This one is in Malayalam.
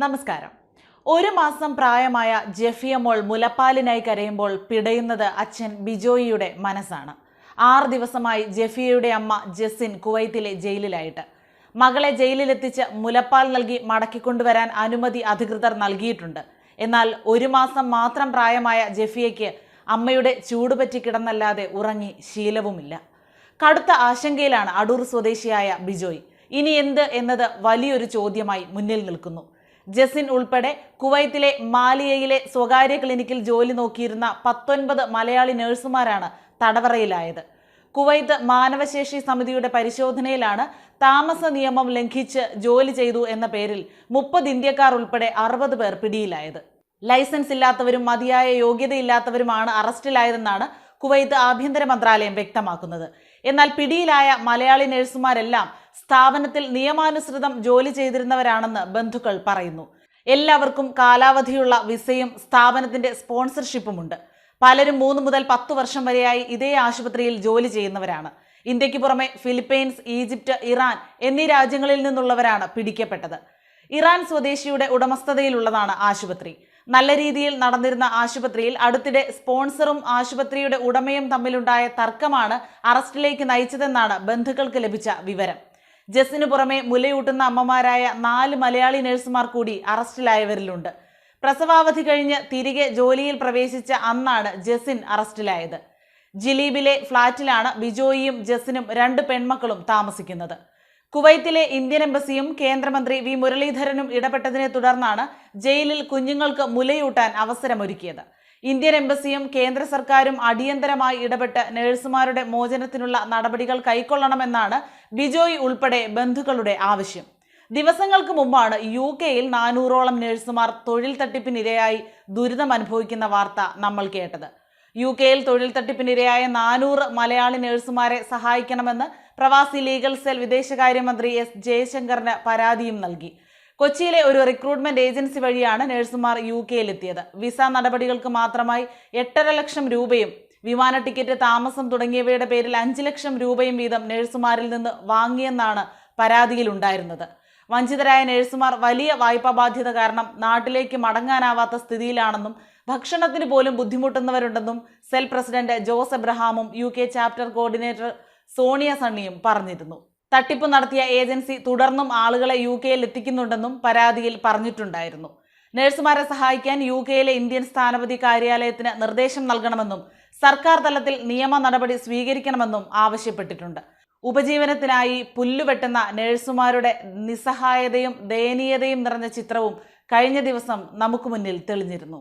നമസ്കാരം. ഒരു മാസം പ്രായമായ ജെഫിയ മോൾ മുലപ്പാലിനായി കരയുമ്പോൾ പിടയുന്നത് അച്ഛൻ ബിജോയിയുടെ മനസ്സാണ്. ആറ് ദിവസമായി ജെഫിയയുടെ അമ്മ ജെസിൻ കുവൈത്തിലെ ജയിലിലായിട്ട്. മകളെ ജയിലിലെത്തിച്ച് മുലപ്പാൽ നൽകി മടക്കിക്കൊണ്ടുവരാൻ അനുമതി അധികൃതർ നൽകിയിട്ടുണ്ട്. എന്നാൽ ഒരു മാസം മാത്രം പ്രായമായ ജെഫിയയ്ക്ക് അമ്മയുടെ ചൂടുപറ്റി കിടന്നല്ലാതെ ഉറങ്ങി ശീലവുമില്ല. കടുത്ത ആശങ്കയിലാണ് അടൂർ സ്വദേശിയായ ബിജോയ്. ഇനി എന്ത് എന്നത് വലിയൊരു ചോദ്യമായി മുന്നിൽ നിൽക്കുന്നു. ജസിൻ ഉൾപ്പെടെ കുവൈത്തിലെ മാലിയയിലെ സ്വകാര്യ ക്ലിനിക്കിൽ ജോലി നോക്കിയിരുന്ന പത്തൊൻപത് മലയാളി നഴ്സുമാരാണ് തടവറയിലായത്. കുവൈത്ത് മാനവശേഷി സമിതിയുടെ പരിശോധനയിലാണ് താമസ നിയമം ലംഘിച്ച് ജോലി ചെയ്തു എന്ന പേരിൽ മുപ്പത് ഇന്ത്യക്കാർ ഉൾപ്പെടെ അറുപത് പേർ പിടിയിലായത്. ലൈസൻസ് ഇല്ലാത്തവരും മതിയായ യോഗ്യതയില്ലാത്തവരുമാണ് അറസ്റ്റിലായതെന്നാണ് കുവൈത്ത് ആഭ്യന്തര മന്ത്രാലയം വ്യക്തമാക്കുന്നത്. എന്നാൽ പിടിയിലായ മലയാളി നഴ്സുമാരെല്ലാം സ്ഥാപനത്തിൽ നിയമാനുസൃതം ജോലി ചെയ്തിരുന്നവരാണെന്ന് ബന്ധുക്കൾ പറയുന്നു. എല്ലാവർക്കും കാലാവധിയുള്ള വിസയും സ്ഥാപനത്തിന്റെ സ്പോൺസർഷിപ്പുമുണ്ട്. പലരും മൂന്ന് മുതൽ പത്ത് വർഷം വരെയായി ഇതേ ആശുപത്രിയിൽ ജോലി ചെയ്യുന്നവരാണ്. ഇന്ത്യയ്ക്ക് പുറമെ ഫിലിപ്പൈൻസ് ഈജിപ്റ്റ് ഇറാൻ എന്നീ രാജ്യങ്ങളിൽ നിന്നുള്ളവരാണ് പിടിക്കപ്പെട്ടത്. ഇറാൻ സ്വദേശിയുടെ ഉടമസ്ഥതയിലുള്ളതാണ് ആശുപത്രി. നല്ല രീതിയിൽ നടന്നിരുന്ന ആശുപത്രിയിൽ അടുത്തിടെ സ്പോൺസറും ആശുപത്രിയുടെ ഉടമയും തമ്മിലുണ്ടായ തർക്കമാണ് അറസ്റ്റിലേക്ക് നയിച്ചതെന്നാണ് ബന്ധുക്കൾക്ക് ലഭിച്ച വിവരം. ജസിനു പുറമെ മുലയൂട്ടുന്ന അമ്മമാരായ നാല് മലയാളി നഴ്സുമാർ കൂടി അറസ്റ്റിലായവരിലുണ്ട്. പ്രസവാവധി കഴിഞ്ഞ് തിരികെ ജോലിയിൽ പ്രവേശിച്ച അന്നാണ് ജസിൻ അറസ്റ്റിലായത്. ജിലീബിലെ ഫ്ളാറ്റിലാണ് ബിജോയിയും ജസിനും രണ്ട് പെൺമക്കളും താമസിക്കുന്നത്. കുവൈത്തിലെ ഇന്ത്യൻ എംബസിയും കേന്ദ്രമന്ത്രി വി മുരളീധരനും ഇടപെട്ടതിനെ തുടർന്നാണ് ജയിലിൽ കുഞ്ഞുങ്ങൾക്ക് മുലയൂട്ടാൻ അവസരമൊരുക്കിയത്. ഇന്ത്യൻ എംബസിയും കേന്ദ്ര സർക്കാരും അടിയന്തരമായി ഇടപെട്ട് നഴ്സുമാരുടെ മോചനത്തിനുള്ള നടപടികൾ കൈക്കൊള്ളണമെന്നാണ് ബിജോയ് ഉൾപ്പെടെ ബന്ധുക്കളുടെ ആവശ്യം. ദിവസങ്ങൾക്ക് മുമ്പാണ് യു കെയിൽ നാനൂറോളം നഴ്സുമാർ തൊഴിൽ തട്ടിപ്പിനിരയായി ദുരിതം അനുഭവിക്കുന്ന വാർത്ത നമ്മൾ കേട്ടത്. യു കെയിൽ തൊഴിൽ തട്ടിപ്പിനിരയായ നാനൂറ് മലയാളി നഴ്സുമാരെ സഹായിക്കണമെന്ന് പ്രവാസി ലീഗൽ സെൽ വിദേശകാര്യമന്ത്രി എസ് ജയശങ്കറിന് പരാതിയും നൽകി. കൊച്ചിയിലെ ഒരു റിക്രൂട്ട്മെന്റ് ഏജൻസി വഴിയാണ് നഴ്സുമാർ യു കെയിലെത്തിയത്. വിസ നടപടികൾക്ക് മാത്രമായി എട്ടര ലക്ഷം രൂപയും വിമാന ടിക്കറ്റ് താമസം തുടങ്ങിയവയുടെ പേരിൽ അഞ്ച് ലക്ഷം രൂപയും വീതം നഴ്സുമാരിൽ നിന്ന് വാങ്ങിയെന്നാണ് പരാതിയിലുണ്ടായിരുന്നത്. വഞ്ചിതരായ നഴ്സുമാർ വലിയ വായ്പാ ബാധ്യത കാരണം നാട്ടിലേക്ക് മടങ്ങാനാവാത്ത സ്ഥിതിയിലാണെന്നും ഭക്ഷണത്തിന് പോലും ബുദ്ധിമുട്ടുന്നവരുണ്ടെന്നും cell president Jose എബ്രഹാമും U K chapter coordinator Sonia സണ്ണിയും പറഞ്ഞിരുന്നു. തട്ടിപ്പ് നടത്തിയ ഏജൻസി തുടർന്നും ആളുകളെ യു കെയിൽ എത്തിക്കുന്നുണ്ടെന്നും പരാതിയിൽ പറഞ്ഞിട്ടുണ്ടായിരുന്നു. നഴ്സുമാരെ സഹായിക്കാൻ യു കെയിലെ ഇന്ത്യൻ സ്ഥാനപതി കാര്യാലയത്തിന് നിർദ്ദേശം നൽകണമെന്നും സർക്കാർ തലത്തിൽ നിയമ നടപടി സ്വീകരിക്കണമെന്നും ആവശ്യപ്പെട്ടിട്ടുണ്ട്. ഉപജീവനത്തിനായി പുല്ലുവെട്ടുന്ന നഴ്സുമാരുടെ നിസ്സഹായതയും ദയനീയതയും നിറഞ്ഞ ചിത്രവും കഴിഞ്ഞ ദിവസം നമുക്ക് മുന്നിൽ തെളിഞ്ഞിരുന്നു.